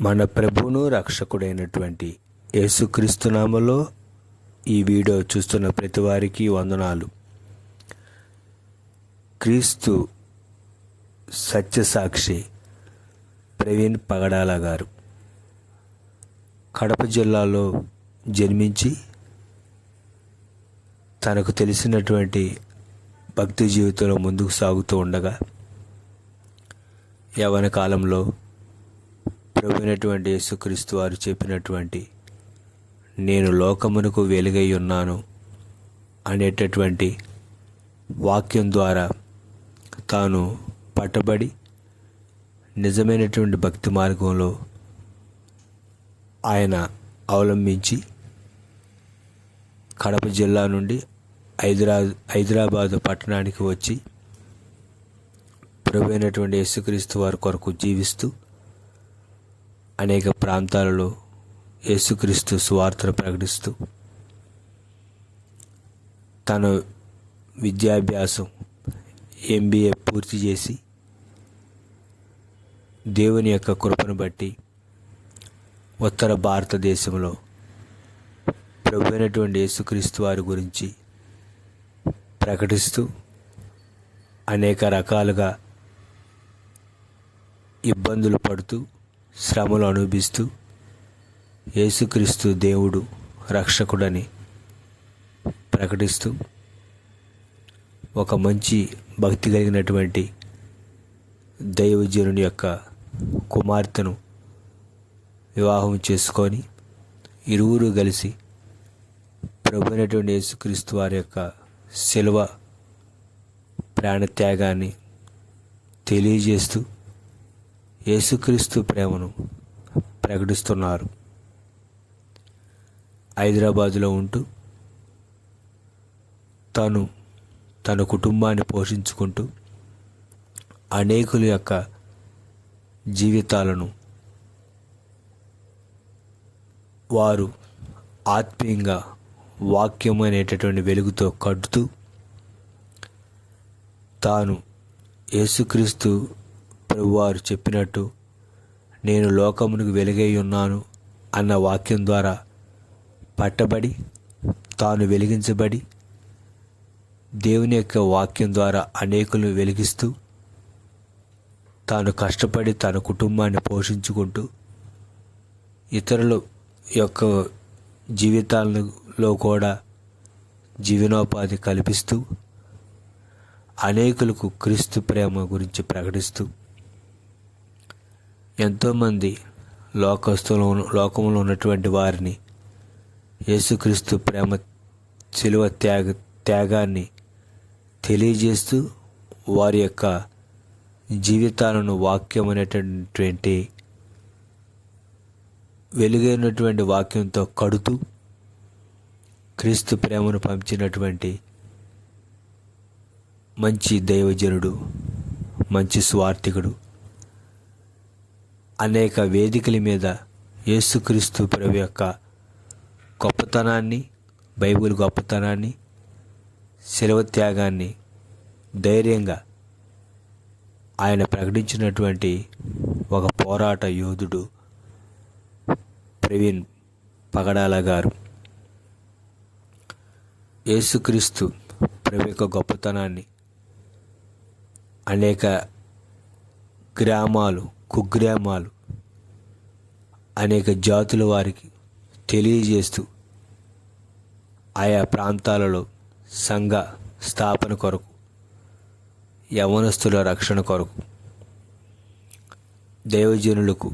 మన ప్రభువును రక్షకుడైనటువంటి యేసుక్రీస్తునామలో ఈ వీడియో చూస్తున్న ప్రతి వారికి వందనాలు. క్రీస్తు సత్యసాక్షి ప్రవీణ్ పగడాల గారు కడప జిల్లాలో జన్మించి తనకు తెలిసినటువంటి భక్తి జీవితంలో ముందుకు సాగుతూ ఉండగా యవన కాలంలో ప్రభునటువంటి యేసుక్రీస్తు వారు చెప్పినటువంటి నేను లోకమునకు వెలుగై ఉన్నాను అనేటటువంటి వాక్యం ద్వారా తాను పట్టబడి నిజమైనటువంటి భక్తి మార్గంలో ఆయన అవలంబించి కడప జిల్లా నుండి హైదరా హైదరాబాదు పట్టణానికి వచ్చి ప్రభు అయినటువంటి యేసుక్రీస్తు వారి కొరకు జీవిస్తూ అనేక ప్రాంతాలలో యేసుక్రీస్తు సువార్తను ప్రకటిస్తూ తన విద్యాభ్యాసం ఎంబీఏ పూర్తి చేసి దేవుని యొక్క కృపను బట్టి ఉత్తర భారతదేశంలో ప్రభు అయినటువంటి యేసుక్రీస్తు వారి గురించి ప్రకటిస్తూ అనేక రకాలుగా ఇబ్బందులు పడుతూ శ్రమలు అనుభవిస్తూ యేసుక్రీస్తు దేవుడు రక్షకుడని ప్రకటిస్తూ ఒక మంచి భక్తి కలిగినటువంటి దైవజనుని యొక్క కుమార్తెను వివాహం చేసుకొని ఇరువురు కలిసి ప్రభు అయినటువంటి యేసుక్రీస్తు వారి యొక్క శిలువ ప్రాణత్యాగాన్ని తెలియజేస్తూ యేసుక్రీస్తు ప్రేమను ప్రకటిస్తున్నారు. హైదరాబాదులో ఉంటూ తను తన కుటుంబాన్ని పోషించుకుంటూ అనేకుల యొక్క జీవితాలను వారు ఆత్మీయంగా వాక్యం అనేటటువంటి వెలుగుతో కడుతూ తాను యేసుక్రీస్తు ప్రభువారు చెప్పినట్టు నేను లోకమునకు వెలుగై ఉన్నాను అన్న వాక్యం ద్వారా పట్టబడి తాను వెలిగించబడి దేవుని యొక్క వాక్యం ద్వారా అనేకులను వెలిగిస్తూ తాను కష్టపడి తన కుటుంబాన్ని పోషించుకుంటూ ఇతరుల యొక్క జీవితాలలో కూడా జీవనోపాధి కల్పిస్తూ అనేకులకు క్రీస్తు ప్రేమ గురించి ప్రకటిస్తూ ఎంతోమంది లోకస్తులు లోకంలో ఉన్నటువంటి వారిని యేసుక్రీస్తు ప్రేమ శిలువ త్యాగ త్యాగాన్ని తెలియజేస్తూ వారి యొక్క జీవితాలను వాక్యం అనేటటువంటి వెలుగైనటువంటి వాక్యంతో కడుతూ క్రీస్తు ప్రేమను పంచినటువంటి మంచి దైవజనుడు మంచి స్వార్థికుడు అనేక వేదికల మీద యేసుక్రీస్తు ప్రభు యొక్క గొప్పతనాన్ని బైబిల్ గొప్పతనాన్ని శిలవ త్యాగాన్ని ధైర్యంగా ఆయన ప్రకటించినటువంటి ఒక పోరాట యోధుడు ప్రవీణ్ పగడాల గారు. యేసుక్రీస్తు ప్రభు యొక్క గొప్పతనాన్ని అనేక గ్రామాలు కుగ్రామాలు అనేక జాతుల వారికి తెలియజేస్తూ ఆయా ప్రాంతాలలో సంఘ స్థాపన కొరకు యవనస్తుల రక్షణ కొరకు దైవజనులకు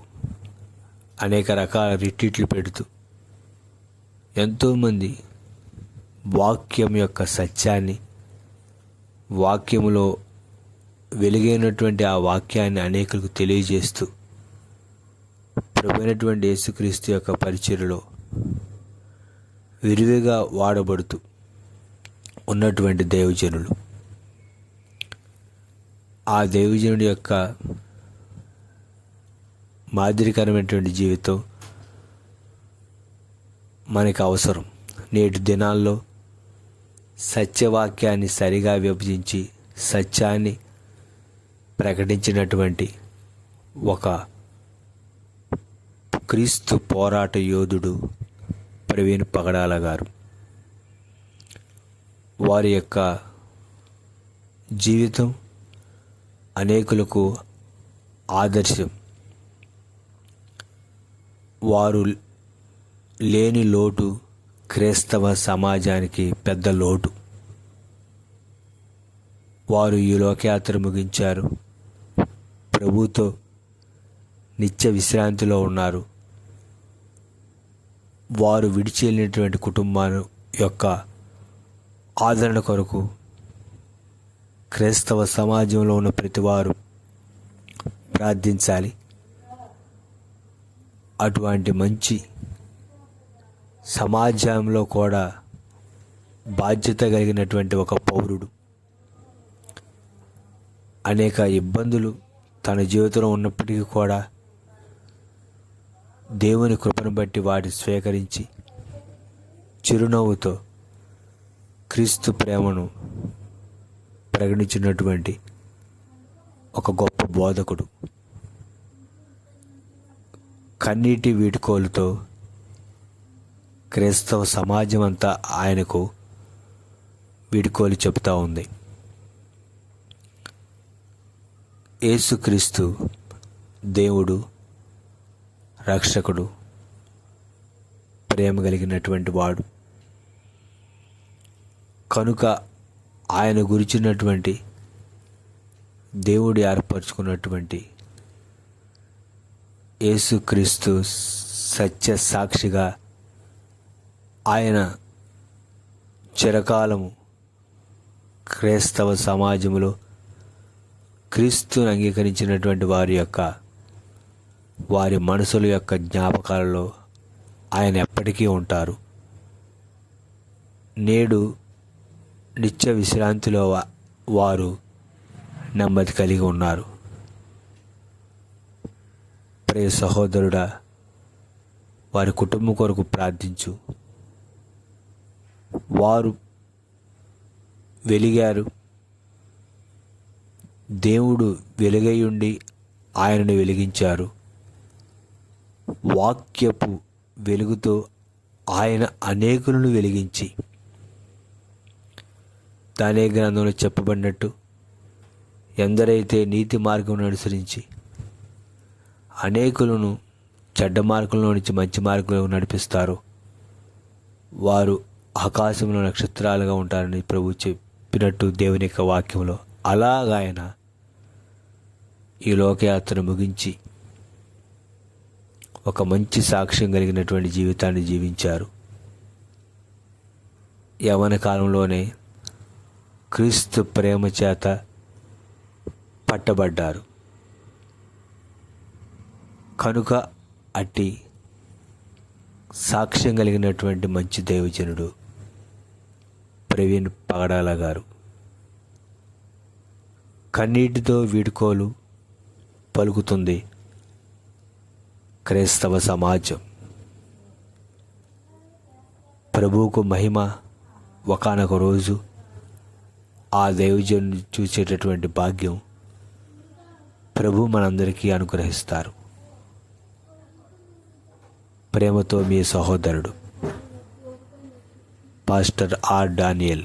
అనేక రకాల రిట్రీట్లు పెడుతూ ఎంతోమంది వాక్యం యొక్క సత్యాన్ని వాక్యములో వెలుగైనటువంటి ఆ వాక్యాన్ని అనేకులకు తెలియజేస్తూ ప్రభునటువంటి యేసుక్రీస్తు యొక్క పరిచయలో విరివిగా వాడబడుతూ ఉన్నటువంటి దేవజనులు. ఆ దేవజనుడి యొక్క మాదిరికరమైనటువంటి జీవితం మనకు అవసరం. నేటి దినాల్లో సత్యవాక్యాన్ని సరిగా విభజించి సత్యాన్ని ప్రకటించినటువంటి ఒక క్రీస్తు పోరాట యోధుడు ప్రవీణ్ పగడాల గారు. వారి యొక్క జీవితం అనేకులకు ఆదర్శం. వారు లేని లోటు క్రైస్తవ సమాజానికి పెద్ద లోటు. వారు ఈ లోకయాత్ర ముగించారు. ప్రభుతో నిత్య విశ్రాంతిలో ఉన్నారు. వారు విడిచి వెళ్ళినటువంటి కుటుంబాల యొక్క ఆదరణ కొరకు క్రైస్తవ సమాజంలో ఉన్న ప్రతివారు ప్రార్థించాలి. అటువంటి మంచి సమాజంలో కూడా బాధ్యత కలిగినటువంటి ఒక పౌరుడు. అనేక ఇబ్బందులు తన జీవితంలో ఉన్నప్పటికీ కూడా దేవుని కృపను బట్టి వాటిని స్వీకరించి చిరునవ్వుతో క్రీస్తు ప్రేమను ప్రకటించినటువంటి ఒక గొప్ప బోధకుడు. కన్నీటి వీడుకోలుతో క్రైస్తవ సమాజం అంతా ఆయనకు వీడుకోలు చెబుతూ ఉంది. యేసుక్రీస్తు దేవుడు రక్షకుడు ప్రేమ కలిగినటువంటి వాడు. కనుక ఆయన గురించినటువంటి దేవుడు ఏర్పరచుకున్నటువంటి యేసుక్రీస్తు సత్య సాక్షిగా ఆయన చిరకాలము క్రైస్తవ సమాజంలో క్రీస్తుని అంగీకరించినటువంటి వారి యొక్క వారి మనసుల యొక్క జ్ఞాపకాలలో ఆయన ఎప్పటికీ ఉంటారు. నేడు నిత్య విశ్రాంతిలో వారు నెమ్మది కలిగి ఉన్నారు. ప్రే సహోదరుడా వారి కుటుంబం కొరకు ప్రార్థించు. వారు వెలిగారు. దేవుడు వెలుగై ఆయనను వెలిగించారు. వాక్యపు వెలుగుతో ఆయన అనేకులను వెలిగించి. తానే గ్రంథంలో చెప్పబడినట్టు ఎందరైతే నీతి మార్గం అనుసరించి అనేకులను చెడ్డ మార్గంలో నుంచి మంచి మార్గంలో నడిపిస్తారు వారు ఆకాశంలో నక్షత్రాలుగా ఉంటారని ప్రభు చెప్పినట్టు దేవుని యొక్క వాక్యంలో. అలాగాయన ఆయన ఈ లోకయాత్ర ముగించి ఒక మంచి సాక్ష్యం కలిగినటువంటి జీవితాన్ని జీవించారు. యవన కాలంలోనే క్రీస్తు ప్రేమ చేత పట్టబడ్డారు. కనుక అట్టి సాక్ష్యం కలిగినటువంటి మంచి దైవజనుడు ప్రవీణ్ పగడాల గారు. కన్నీటితో వీడుకోలు పలుకుతుంది. క్రైస్తవ సమాజం. ప్రభువుకు మహిమ ఒకనొక రోజు ఆ దైవజను చూసేటటువంటి భాగ్యం ప్రభు మనందరికీ అనుగ్రహిస్తారు. ప్రేమతో మీ సహోదరుడు పాస్టర్ ఆర్ డానియల్.